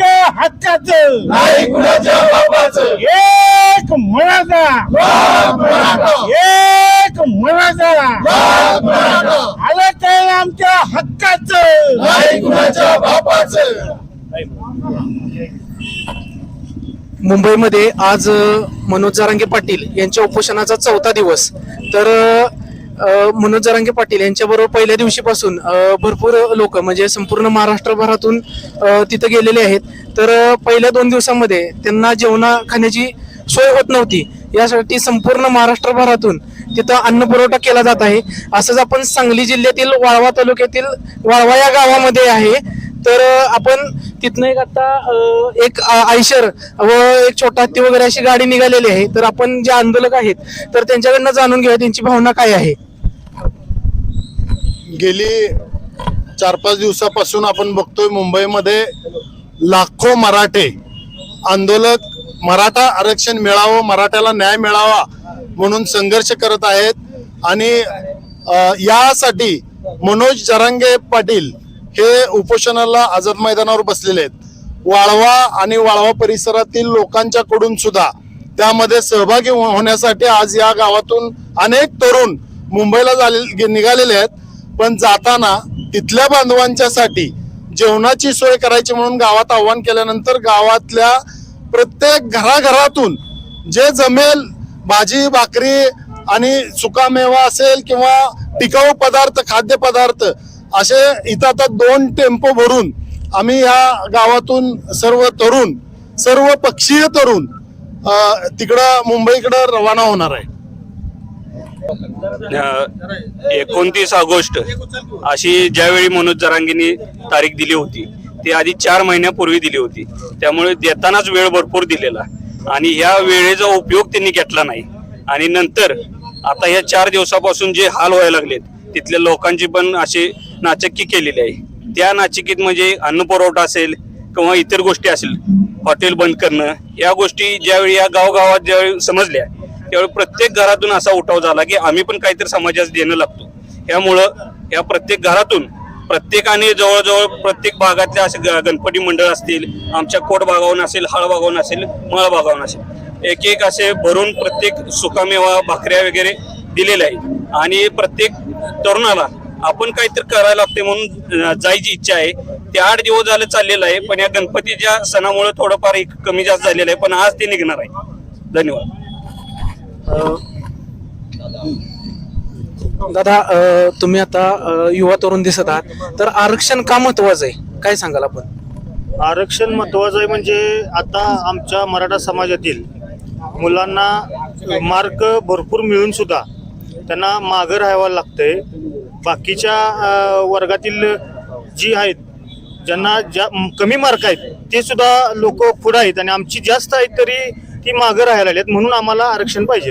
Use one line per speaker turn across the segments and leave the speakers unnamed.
हक्काचं
नाही कुणाच्या बापाचं.
एक मनाचा
बाप मराठा.
एक मनाचा
बाप मराठा.
आलं ते आमच्या हक्काचं.
नाही कुणाच्या बापाचं.
मुंबईमध्ये आज मनोज जरांगे पाटील यांच्या उपोषणाचा चौथा दिवस. तर अ, मनोज जरांगे पाटील यांच्याबरोबर पहिल्या दिवशीपासून भरपूर लोक म्हणजे संपूर्ण महाराष्ट्रभरातून तिथं गेलेले आहेत. तर पहिल्या दोन दिवसामध्ये त्यांना जेवणा खाण्याची सोय होत नव्हती. यासाठी संपूर्ण महाराष्ट्रभरातून तिथं अन्न पुरवठा केला जात आहे. असंच आपण सांगली जिल्ह्यातील वाळवा तालुक्यातील वाळवा या गावामध्ये आहे. तर आपण तिथनं एक आता एक आयशर व एक छोटा हत्ती वगैरे अशी गाडी निघालेली आहे. तर आपण जे आंदोलक आहेत तर त्यांच्याकडनं जाणून घेऊया त्यांची भावना काय आहे.
गेली चार पाच दिवसापासून आपण बघतोय मुंबईमध्ये लाखो मराठे आंदोलक मराठा आरक्षण मिळावं मराठ्याला न्याय मिळावा म्हणून संघर्ष करत आहेत. आणि यासाठी मनोज जरांगे पाटील हे उपोषणाला आझाद मैदानावर बसलेले आहेत. वाळवा आणि वाळवा परिसरातील लोकांच्याकडून सुद्धा त्यामध्ये सहभागी हो- होण्यासाठी आज या गावातून अनेक तरुण मुंबईला निघालेले आहेत. पण जाताना तिथल्या बांधवांच्यासाठी जेवणाची सोय करायची म्हणून गावात आव्हान केल्यानंतर गावातल्या प्रत्येक घराघरातून जे जमेल भाजी भाकरी आणि सुकामेवा असेल किंवा टिकाऊ पदार्थ खाद्यपदार्थ असे इथं आता दोन टेम्पो भरून आम्ही या गावातून सर्व तरुण सर्व पक्षीय तरुण तिकडं मुंबईकडं रवाना होणार आहे.
एकोणतीस ऑगस्ट अशी ज्यावेळी मनोज जरांगींनी तारीख दिली होती ती आधी चार महिन्यापूर्वी दिली होती. त्यामुळे देतानाच वेळ भरपूर दिलेला. आणि ह्या वेळेचा उपयोग त्यांनी घेतला नाही. आणि नंतर आता ह्या चार दिवसापासून जे हाल व्हायला लागलेत तिथल्या लोकांची पण अशी नाचक्की केलेली आहे. त्या नाचिकीत म्हणजे अन्न पुरवठा असेल किंवा इतर गोष्टी असेल हॉटेल बंद करणं या गोष्टी ज्यावेळी या गावगावात ज्यावेळी समजल्या त्यावेळी प्रत्येक घरातून असा उठाव झाला की आम्ही पण काहीतरी समाजास देणं लागतो. त्यामुळं या प्रत्येक घरातून प्रत्येकाने जवळजवळ प्रत्येक भागातले असे ग- गणपती मंडळ असतील आमच्या कोट भागावून असेल हळ भागावून असेल मळ भागावून असेल एक एक असे भरून प्रत्येक सुकामेवा भाकऱ्या वगैरे दिलेल्या आहे आणि प्रत्येक तरुणाला आपण काहीतरी करायला लागते म्हणून जायची इच्छा आहे. ते आठ दिवस झालं चाललेलं आहे पण या गणपतीच्या सणामुळे थोडंफार एक कमी जास्त झालेलं आहे पण आज ते निघणार आहे. धन्यवाद.
दादा तुम्ही आता युवा तरुण दिसत आहात. तर आरक्षण का महत्वाचं आहे? काय सांगाल आपण?
आरक्षण महत्वाचं आहे म्हणजे आता आमच्या मराठा समाजातील मुलांना मार्क भरपूर मिळून सुद्धा त्यांना मागं राहावं लागतंय. बाकीच्या वर्गातील जी आहेत ज्यांना ज्या कमी मार्क आहेत ते सुद्धा लोक पुढे आहेत आणि आमची जास्त आहेत तरी ती मागं राहायला आहेत म्हणून आम्हाला आरक्षण पाहिजे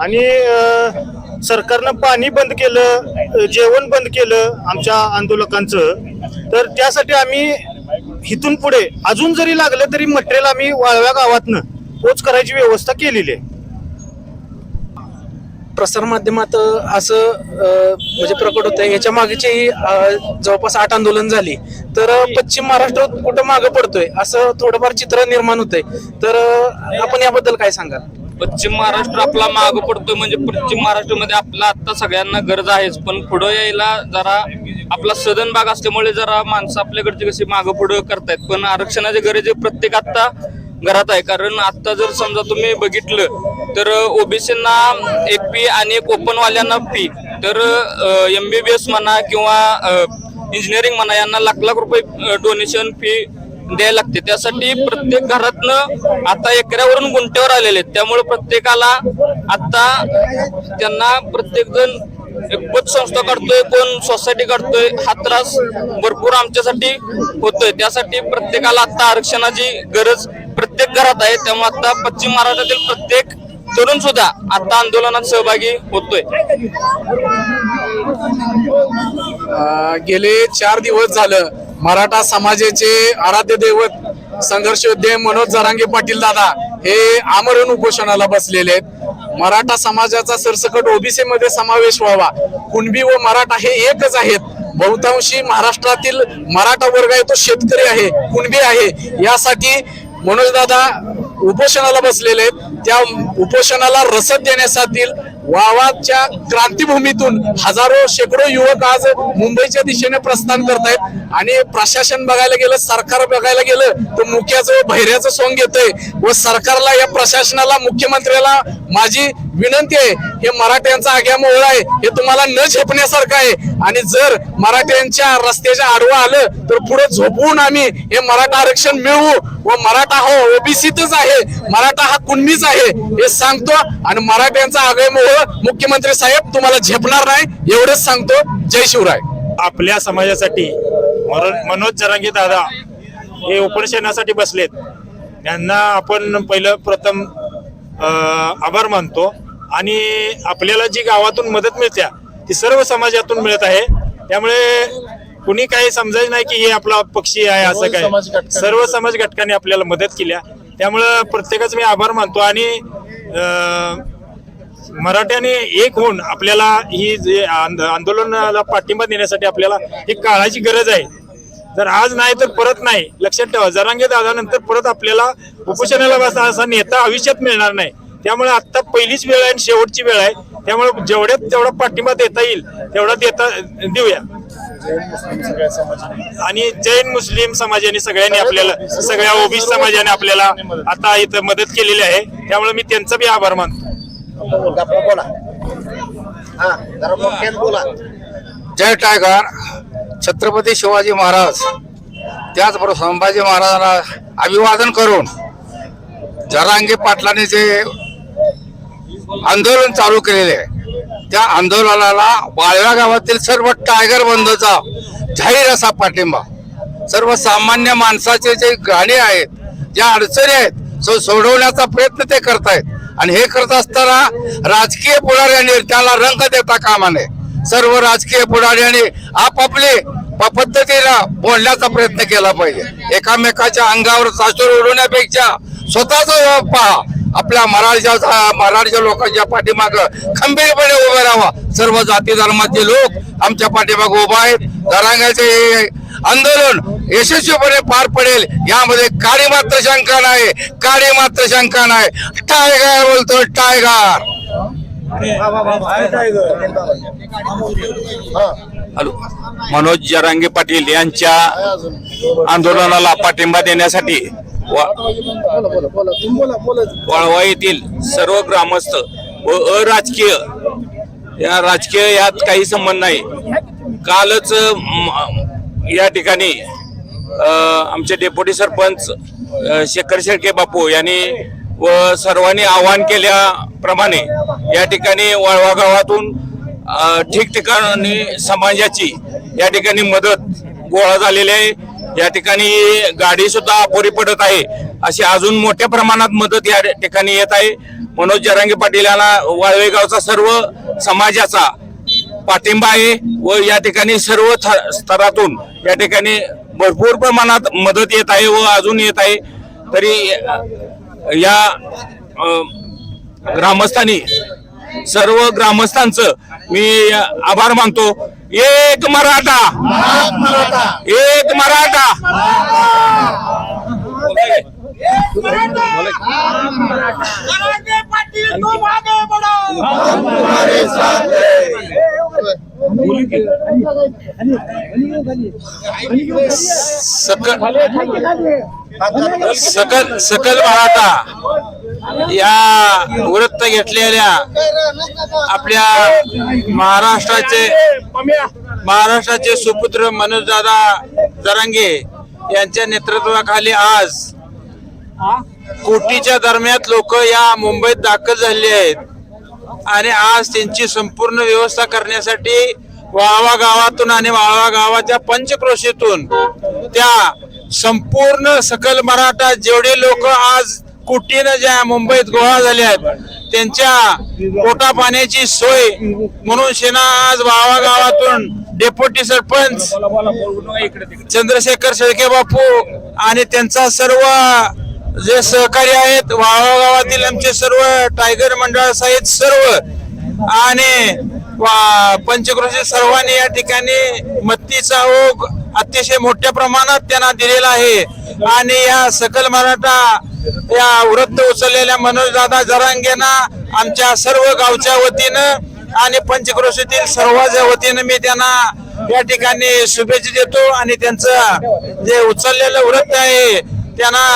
आणि सरकारनं पाणी बंद केलं जेवण बंद केलं आमच्या आंदोलकांचं तर त्यासाठी आम्ही इथून पुढे अजून जरी लागलं तरी मटेरियल आम्ही वाळव्या गावातनं पोच करायची व्यवस्था केलेली आहे.
प्रसारमाध्यमात असं म्हणजे प्रकट होत आहे याच्या मागेची जवळपास आठ आंदोलन झाली. तर पश्चिम महाराष्ट्र कुठं मागं पडतोय? असं थोडंफार चित्र निर्माण होतंय. तर आपण याबद्दल काय सांगाल?
पश्चिम महाराष्ट्र आपला माग पडतोय म्हणजे पश्चिम महाराष्ट्रामध्ये आपला आता सगळ्यांना गरज आहेच. पण पुढं यायला जरा आपला सदन भाग असल्यामुळे जरा माणसं आपल्याकडचे कशी मागं पुढं करतायत. पण आरक्षणाची गरज प्रत्येक आता घरात आहे. कारण आता जर समजा तुम्ही बघितलं तर ओबीसींना एक पी आणि एक ओपनवाल्यांना फी तर एम बी बी एस म्हणा किंवा इंजिनिअरिंग म्हणा यांना लाख लाख रुपये डोनेशन फी द्यायला लागते. त्यासाठी प्रत्येक घरातनं आता एकऱ्यावरून गुंट्यावर आलेले आहेत. त्यामुळे प्रत्येकाला आता त्यांना प्रत्येक जण एक पतसंस्था काढतोय कोण सोसायटी काढतोय हा त्रास भरपूर आमच्यासाठी होतोय. त्यासाठी प्रत्येकाला आता आरक्षणाची गरज प्रत्येक घरात आहे. त्यामुळे आता पश्चिम महाराष्ट्रातील प्रत्येक तरुण सुद्धा आता आंदोलनात सहभागी होतोय.
गेले चार दिवस झालं मराठा समाजाचे आराध्य दैवत संघर्ष योद्धे मनोज जरांगे पाटील दादा हे आमरण उपोषणाला बसलेले आहेत. मराठा समाजाचा सरसकट ओबीसी मध्ये समावेश व्हावा. कुणबी व मराठा हे एकच आहेत.
बहुतांशी महाराष्ट्रातील मराठा वर्ग आहे तो शेतकरी आहे कुणबी आहे. यासाठी मनोजदादा उपोषणाला बसलेले आहेत. त्या उपोषणाला रसद देण्यासाठी वावाच्या क्रांतीभूमीतून हजारो शेकडो युवक आज मुंबईच्या दिशेने प्रस्थान करतायत. आणि प्रशासन बघायला गेलं सरकार बघायला गेलं तर मुख्याचं भैऱ्याचं सोंग येतंय. व सरकारला या प्रशासनाला मुख्यमंत्र्याला माझी विनंती आहे हे मराठ्यांचा आग्या मोहळा आहे हे तुम्हाला न झेपण्यासारखं आहे. आणि जर मराठ्यांच्या रस्त्याच्या आडवं आलं तर पुढे झोपवून आम्ही हे मराठा आरक्षण मिळवू व मराठा हो ओबीसीतच आहे. मराठा हा कुणबीच आहे हे सांगतो. आणि मराठ्यांचा आगय मोहळ मुख्यमंत्री साहेब तुम्हाला झेपणार नाही एवढंच सांगतो. जय शिवराय.
आपल्या समाजासाठी मनोज जरांगी दादा हे उपोषणासाठी बसलेत. त्यांना आपण पहिलं प्रथम आभार मानतो. आणि आपल्याला जी गावातून मदत मिळत्या ती सर्व समाजातून मिळत आहे. त्यामुळे कुणी काही समजायचं नाही की हे आपला पक्षी आहे असं काय. सर्व समाज घटकांनी आपल्याला मदत केल्या त्यामुळं प्रत्येकाच मी आभार मानतो. आणि मराठ्याने एक होऊन आपल्याला ही जे आंद- आंदोलनाला पाठिंबा देण्यासाठी आपल्याला ही काळाची गरज आहे. जर आज नाही तर परत नाही. लक्षात ठेवा जरांगे दादा नंतर परत आपल्याला उपोषणाला बसा असा नेता आयुष्यात मिळणार नाही. त्यामुळे आता पहिलीच वेळ आहे आणि शेवटची वेळ आहे. त्यामुळे जेवढ्यात तेवढा पाठिंबा देता येईल तेवढा देता देऊया. आणि जैन मुस्लिम समाजाने सगळ्यांनी आपल्याला सगळ्या ओबीसी समाजाने आपल्याला आता इथं मदत केलेली आहे. त्यामुळे मी त्यांचा बी आभार मानतो.
जय टायगर. छत्रपती शिवाजी महाराज त्याचबरोबर संभाजी महाराजांना अभिवादन करून जरांगे पाटलाने जे आंदोलन चालू केलेले आहे त्या आंदोलनाला वाळव्या गावातील सर्व टायगर बंदचा जाहीर असा पाठिंबा. सर्वसामान्य माणसाचे जे गाणे आहेत ज्या अडचणी आहेत सो सोडवण्याचा प्रयत्न ते करतायत. आणि हे करत असताना राजकीय पुढाऱ्यांनी त्याला रंग देता कामा नये. सर्व राजकीय पुढाऱ्यांनी आपापले पद्धतीला बोलण्याचा प्रयत्न केला पाहिजे. एकामेकाच्या अंगावर सासूर उडवण्यापेक्षा स्वतःच पहा. आपल्या मराठच्या मराठच्या लोकांच्या पाठीमाग खंबीरपणे उभे राहा सर्व जाती धर्माचे लोक आमच्या पाठीमाग उभा आहेत. दरांगाचे हे आंदोलन यशस्वीपणे पार पडेल. यामध्ये काळी मात्र शंका नाही. काळी मात्र शंका नाही. टायगार बोलतो टायगार.
हॅलो. मनोज जरांगे पाटील यांच्या आंदोलनाला पाठिंबा देण्यासाठी वा- वाळवा येथील सर्व ग्रामस्थ व अराजकीय या राजकीय यात काही संबंध नाही. कालच या ठिकाणी आमचे डेप्युटी सरपंच शेखर शेळके बापू यांनी व सर्वांनी आवाहन केल्याप्रमाणे या ठिकाणी वाळवा गावातून ठिकठिकाणी समाजाची या ठिकाणी मदत गोळा झालेली आहे. या ठिकाणी गाडी सुद्धा अपुरी पडत आहे. अशी अजून मोठ्या प्रमाणात मदत या ठिकाणी येत आहे. मनोज जरांगे पाटील यांना वाळवेगावचा सर्व समाजाचा पाठिंबा आहे व या ठिकाणी सर्व स्तरातून या ठिकाणी भरपूर प्रमाणात मदत येत आहे व अजून येत आहे. तरी या ग्रामस्थांनी सर्व ग्रामस्थांचं मी आभार मानतो. एक मराठा एक मराठा. सकल सकल सकल मराठा. या वृत्त घेतलेल्या आपल्या महाराष्ट्राचे महाराष्ट्राचे सुपुत्र मनोजदादा जरांगे यांच्या नेतृत्वाखाली आज कोटीच्या दरम्यान लोक या मुंबईत दाखल झाले आहेत. आणि आज त्यांची संपूर्ण व्यवस्था करण्यासाठी वाळवा गावातून आणि वाळवा गावाच्या पंचक्रोशीतून त्या संपूर्ण सकल मराठा जेवढे लोक आज कुठीनं ज्या मुंबईत गोळा झाल्या आहेत त्यांच्या पोटा पाण्याची सोय म्हणून सेना आज वाळवा गावातून डेप्युटी सरपंच चंद्रशेखर शेळके बापू आणि त्यांचा सर्व जे सहकारी आहेत वाळवा गावातील आमचे सर्व टायगर मंडळासहित सर्व आणि
वा- पंचक्रोशी सर्वांनी या ठिकाणी मत्तीचा ओघ अतिशय मोठ्या प्रमाणात त्यांना दिलेला आहे. आणि या सकल मराठा या वृत्त उचललेल्या मनोजदादा जरांगेंना आमच्या सर्व गावच्या वतीनं आणि पंचक्रोशीतील सर्वांच्या वतीनं मी त्यांना या ठिकाणी शुभेच्छा देतो आणि त्यांचं जे उचललेलं वृत्त आहे त्यांना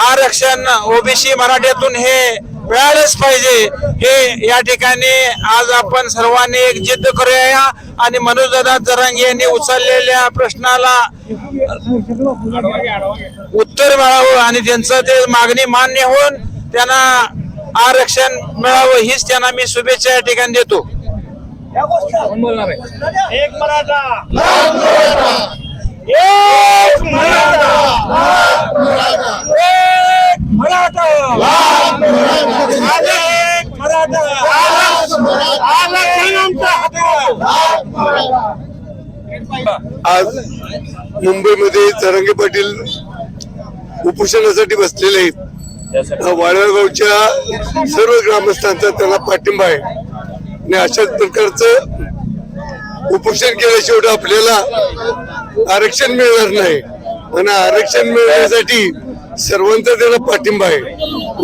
आरक्षण ओबीसी मराठ्यातून हे मिळालंच पाहिजे. हे या ठिकाणी आज आपण सर्वांनी एक जिद्द करूया आणि मनोजदादा जरांगे यांनी उचललेल्या प्रश्नाला उत्तर मिळावं आणि त्यांचं ते मागणी मान्य होऊन त्यांना आरक्षण मिळावं हीच त्यांना मी शुभेच्छा या ठिकाणी देतो.
एक मराठा. एक मराठा. एक मराठा. आज एक मराठा.
मुंबईमध्ये तरंगे पाटील उपोषणासाठी बसलेले आहेत. वाळव्या गावच्या सर्व ग्रामस्थांचा त्यांना पाठिंबा आहे. आणि अशाच प्रकारचं उपोषण केल्याशिवाय आपल्याला आरक्षण मिळणार नाही. आणि आरक्षण मिळण्यासाठी सर्वांचा त्याला पाठिंबा आहे.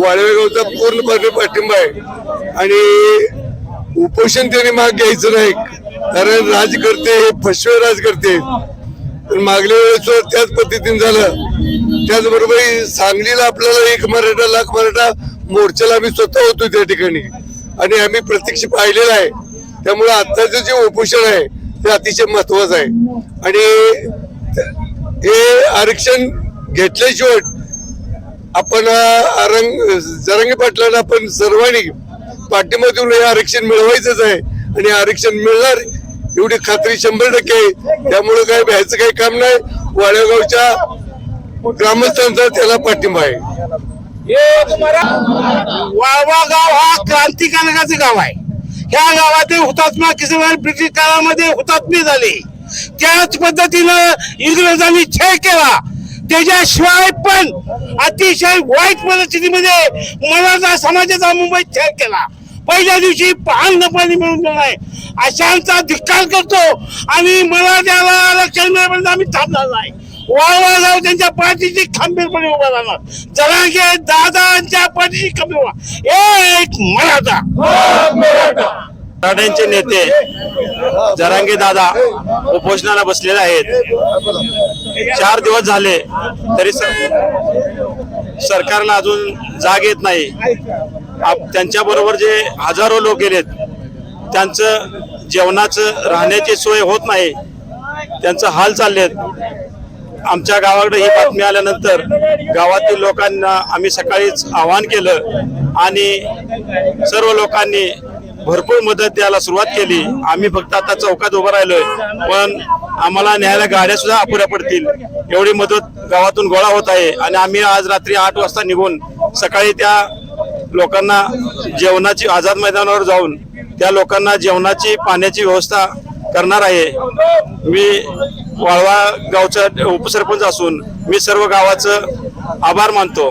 वाळवेगावचा पूर्णपणे पाठिंबा आहे. आणि उपोषण त्याने माग घ्यायचं नाही. कारण राजकर्ते हे फसवे राजकर्ते मागल्या वेळेस त्याच पद्धतीने झालं. त्याचबरोबर सांगलीला आपल्याला एक मराठा लाख मराठा मोर्चाला आम्ही स्वतः होतो त्या ठिकाणी. आणि आम्ही प्रत्यक्ष पाहिलेला आहे. त्यामुळे आत्ताचं जे उपोषण आहे ते अतिशय महत्वाचं आहे. आणि हे आरक्षण घेतल्याशिवाय आपण अरंग जरंगे पाटलांना आपण सर्वांनी पाठिंबा देऊन हे आरक्षण मिळवायचंच आहे. आणि आरक्षण मिळणार एवढी खात्री शंभर टक्के आहे. त्यामुळे काय भ्यायचं काही काम नाही. वाळेगावच्या ग्रामस्थांचा त्याला पाठिंबा आहे.
वाळवा गाव हा क्रांतिकारकाचं गाव आहे. ह्या गावातील हुतात्मा किसन ब्रिटिश काळामध्ये हुतात्मे झाले. त्याच पद्धतीनं इंग्रजांनी छळ केला. त्याच्याशिवाय पण अतिशय वाईट परिस्थितीमध्ये मराठा समाजाचा मुंबईत छळ केला. पहिल्या दिवशी पान न पाणी मिळून गेलाय अशांचा धिक्कार करतो आणि मराठ्याला आरक्षण मिळेपर्यंत आम्ही थांबणार नाही. वाळवा गाव त्यांच्या पाठीशी खंबीरपणे उभा राहणार. जरांगे दादांच्या पाठीशी खंबीर उभा. एक मराठा.
मराठ्यांचे नेते जरांगे दादा उपोषणाला बसलेले आहेत. चार दिवस झाले तरी सरकारला अजून जाग येत नाही. त्यांच्या बरोबर जे हजारो लोक गेलेत त्यांचं जेवणाचं राहण्याची सोय होत नाही. त्यांचं हाल चाललेत. आमच्या गावाकडे ही बातमी आल्यानंतर गावातील लोकांना आम्ही सकाळीच आवाहन केलं आणि सर्व लोकांनी भरपूर मदत द्यायला सुरुवात केली. आम्ही फक्त आता चौकात उभं राहिलोय पण आम्हाला न्यायला गाड्या सुद्धा अपुऱ्या पडतील. एवढी मदत गावातून गोळा होत आहे आणि आम्ही आज रात्री आठ वाजता निघून सकाळी त्या लोकांना जेवणाची आझाद मैदानावर जाऊन त्या लोकांना जेवणाची पाण्याची व्यवस्था करणार आहे. मी वाळवा गावचा उपसरपंच असून मी सर्व गावाचं आभार मानतो.